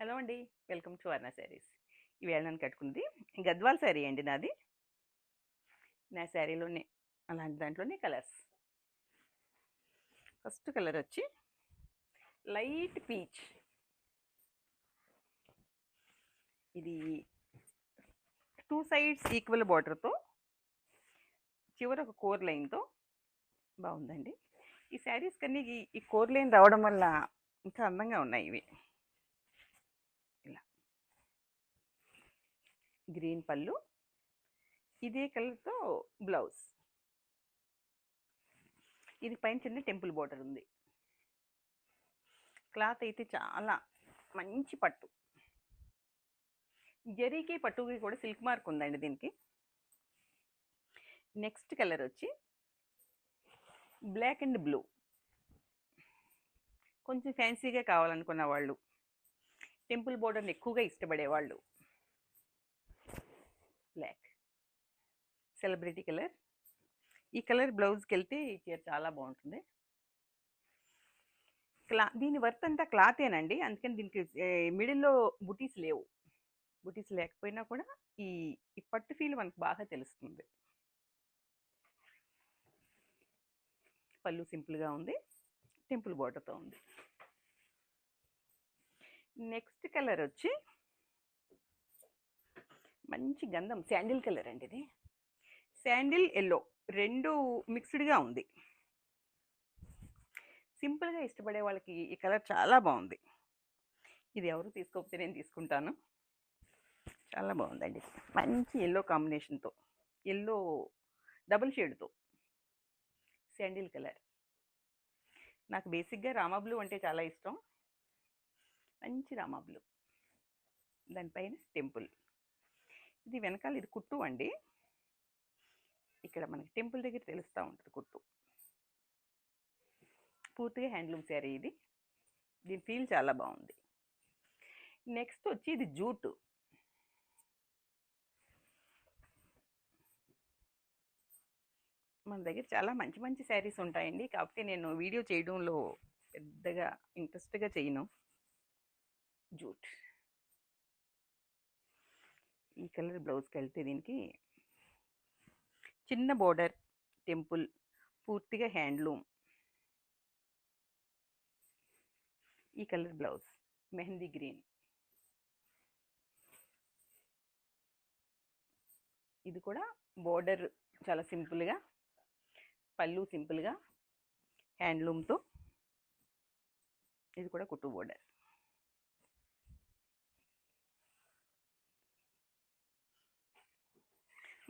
Hello అండి. Welcome to Arna sarees. ఈవేళ నేను కట్టుకుంది గద్వాల్ శారీ అండి నాది. నా శారీలోనే అలాంటి దాంట్లోనే కలర్స్. ఫస్ట్ కలర్ వచ్చి లైట్ పీచ్. ఇది టూ సైడ్స్ ఈక్వల్ బార్డర్తో చివర ఒక కోర్ లైన్తో బాగుందండి. ఈ శారీస్ కన్నీ ఈ కోర్ లైన్ రావడం వల్ల ఇంకా అందంగా ఉన్నాయి ఇవి ఇలా గ్రీన్ పళ్ళు ఇదే కలర్తో బ్లౌజ్. ఇది పైన చిన్న టెంపుల్ బోర్డర్ ఉంది. క్లాత్ అయితే చాలా మంచి పట్టు. జరీకి పట్టుకి కూడా సిల్క్ మార్క్ ఉందండి దీనికి. నెక్స్ట్ కలర్ వచ్చి బ్లాక్ అండ్ బ్లూ. కొంచెం ఫ్యాన్సీగా కావాలనుకున్న వాళ్ళు టెంపుల్ బోర్డర్ని ఎక్కువగా ఇష్టపడేవాళ్ళు బ్లాక్ సెలబ్రిటీ కలర్ ఈ కలర్ బ్లౌజ్కి వెళ్తే ఈ చీర చాలా బాగుంటుంది. క్లా దీని వర్త్ అంతా క్లాతేనండి అందుకని దీనికి మిడిల్లో బుటీస్ లేవు. బుటీస్ లేకపోయినా కూడా ఈ ఈ పట్టు ఫీల్ మనకు బాగా తెలుస్తుంది. పళ్ళు సింపుల్గా ఉంది. టెంపుల్ బోర్డర్తో ఉంది. నెక్స్ట్ కలర్ వచ్చి మంచి గంధం. శాండిల్ కలర్ అండి ఇది. Sandal yellow. రెండు మిక్స్డ్గా ఉంది. సింపుల్గా ఇష్టపడే వాళ్ళకి ఈ కలర్ చాలా బాగుంది. ఇది ఎవరు తీసుకోకపోతే నేను తీసుకుంటాను. చాలా బాగుందండి. మంచి ఎల్లో కాంబినేషన్తో. Yellow double షేడ్తో. Sandal colour. నాకు బేసిక్గా రామా బ్లూ అంటే చాలా ఇష్టం. మంచి రామా బ్లూ. దానిపైన టెంపుల్. ఇది వెనకాల ఇది కుట్టు అండి. ఇక్కడ మనకి టెంపుల్ దగ్గర తెలుస్తూ ఉంటుంది కుట్టు. పూర్తిగా హ్యాండ్లూమ్ శారీ ఇది. దీని ఫీల్ చాలా బాగుంది. నెక్స్ట్ వచ్చి ఇది జూటు. మన దగ్గర చాలా మంచి మంచి శారీస్ ఉంటాయండి. కాకపోతే నేను వీడియో చేయడంలో పెద్దగా ఇంట్రెస్ట్గా చేయను. జూట్. ఈ కలర్ బ్లౌజ్కి వెళ్తే దీనికి చిన్న బోర్డర్ టెంపుల్ పూర్తిగా హ్యాండ్లూమ్. ఈ కలర్ బ్లౌజ్ మెహందీ గ్రీన్. ఇది కూడా బోర్డర్ చాలా సింపుల్గా పళ్ళు సింపుల్గా హ్యాండ్లూమ్తో. ఇది కూడా కుట్టు బోర్డర్.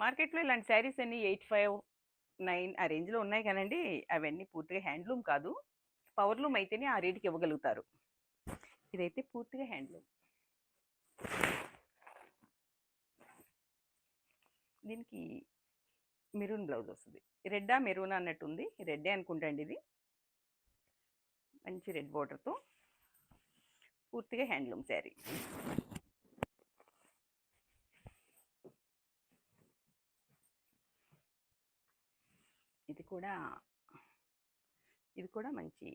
మార్కెట్లో ఇలాంటి శారీస్ అన్ని ఎయిట్ ఫైవ్ నైన్ ఆ రేంజ్లో ఉన్నాయి కానండి అవన్నీ పూర్తిగా హ్యాండ్లూమ్ కాదు. పవర్లూమ్ అయితేనే ఆ రేటుకి ఇవ్వగలుగుతారు. ఇదైతే పూర్తిగా హ్యాండ్లూమ్. దీనికి మెరూన్ బ్లౌజ్ వస్తుంది. రెడ్డా మెరూన్ అన్నట్టు ఉంది రెడ్డే అనుకుంటా అండి ఇది. మంచి రెడ్ బోర్డర్తో పూర్తిగా హ్యాండ్లూమ్ శారీ. ఇది కూడా ఇది కూడా మంచి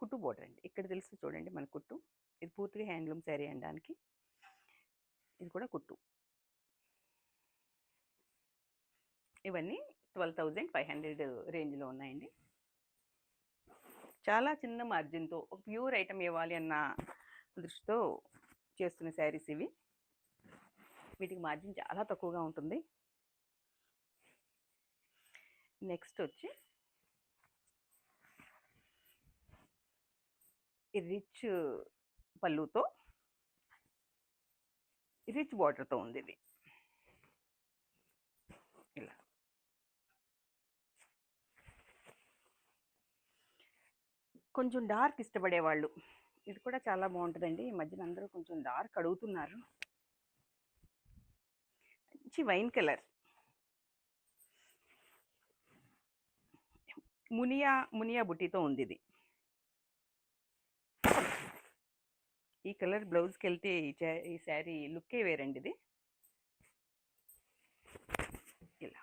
కుట్టు బోర్డర్ అండి. ఇక్కడ తెలుసు చూడండి మన కుట్టు. ఇది పూర్తిగా హ్యాండ్లూమ్ శారీ అనడానికి. ఇది కూడా కుట్టు. ఇవన్నీ ట్వెల్వ్ థౌజండ్ ఫైవ్ హండ్రెడ్ రేంజ్లో ఉన్నాయండి. చాలా చిన్న మార్జిన్తో ఒక ప్యూర్ ఐటమ్ ఇవ్వాలి అన్న దృష్టితో చేస్తున్న శారీస్ ఇవి. వీటికి మార్జిన్ చాలా తక్కువగా ఉంటుంది. నెక్స్ట్ వచ్చి రిచ్ పళ్ళుతో రిచ్ బార్డర్తో ఉంది ఇది. ఇలా. కొంచెం డార్క్ ఇష్టపడే వాళ్ళు ఇది కూడా చాలా బాగుంటుందండి. ఈ మధ్యన అందరూ కొంచెం డార్క్ అడుగుతున్నారు. మంచి వైన్ కలర్. మునియా మునియా బుట్టితో ఉంది ఇది ఈ కలర్ బ్లౌజ్కి వెళ్తే ఈ శారీ లుక్కే వేరండి ఇది. ఇలా.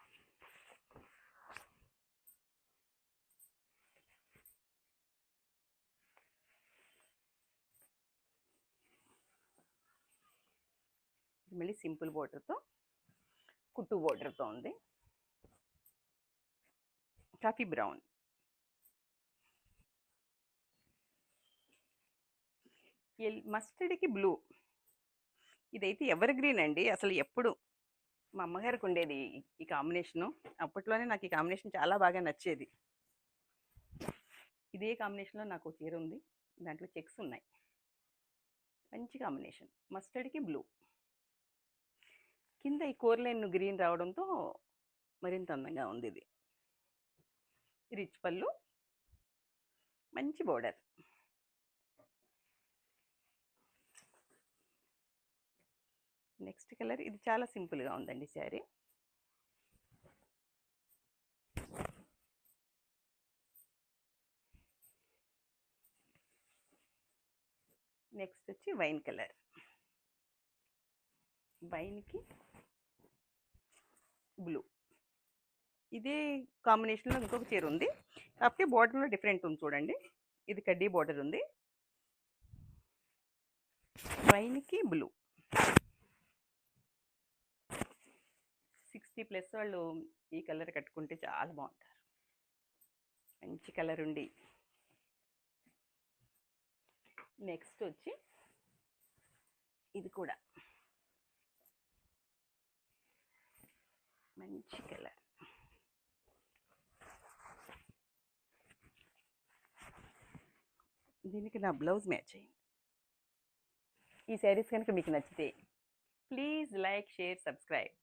మళ్ళీ సింపుల్ బోర్డర్తో కుట్టు బోర్డర్తో ఉంది. Coffee brown. మస్టర్డ్కి బ్లూ. ఇదైతే ఎవర్ గ్రీన్ అండి అసలు ఎప్పుడు మా అమ్మగారికి ఉండేది ఈ- కాంబినేషను. అప్పట్లోనే నాకు ఈ కాంబినేషన్ చాలా బాగా నచ్చేది. ఇదే కాంబినేషన్లో నాకు చీర ఉంది. దాంట్లో చెక్స్ ఉన్నాయి. మంచి కాంబినేషన్. మస్టర్డ్కి బ్లూ. కింద ఈ కోర్లైన్ గ్రీన్ రావడంతో మరింత అందంగా ఉంది ఇది. రిచ్ పళ్ళు. మంచి బోర్డర్. నెక్స్ట్ కలర్ ఇది చాలా సింపుల్గా ఉందండి శారీ. నెక్స్ట్ వచ్చి వైన్ కలర్. వైన్కి బ్లూ. ఇదే కాంబినేషన్లో ఇంకొక చీర ఉంది. కాకపోతే బార్డర్లో డిఫరెంట్ ఉంది చూడండి. ఇది కడ్డీ బార్డర్ ఉంది. వైన్కి బ్లూ. సిక్స్టీ ప్లస్ వాళ్ళు ఈ కలర్ కట్టుకుంటే చాలా బాగుంటారు. మంచి కలర్ ఉండి. నెక్స్ట్ వచ్చి ఇది కూడా. మంచి కలర్. దీనికి నా బ్లౌజ్ మ్యాచ్ అయింది. ఈ శారీస్ కనుక మీకు నచ్చితే ప్లీజ్ లైక్ షేర్ సబ్స్క్రైబ్.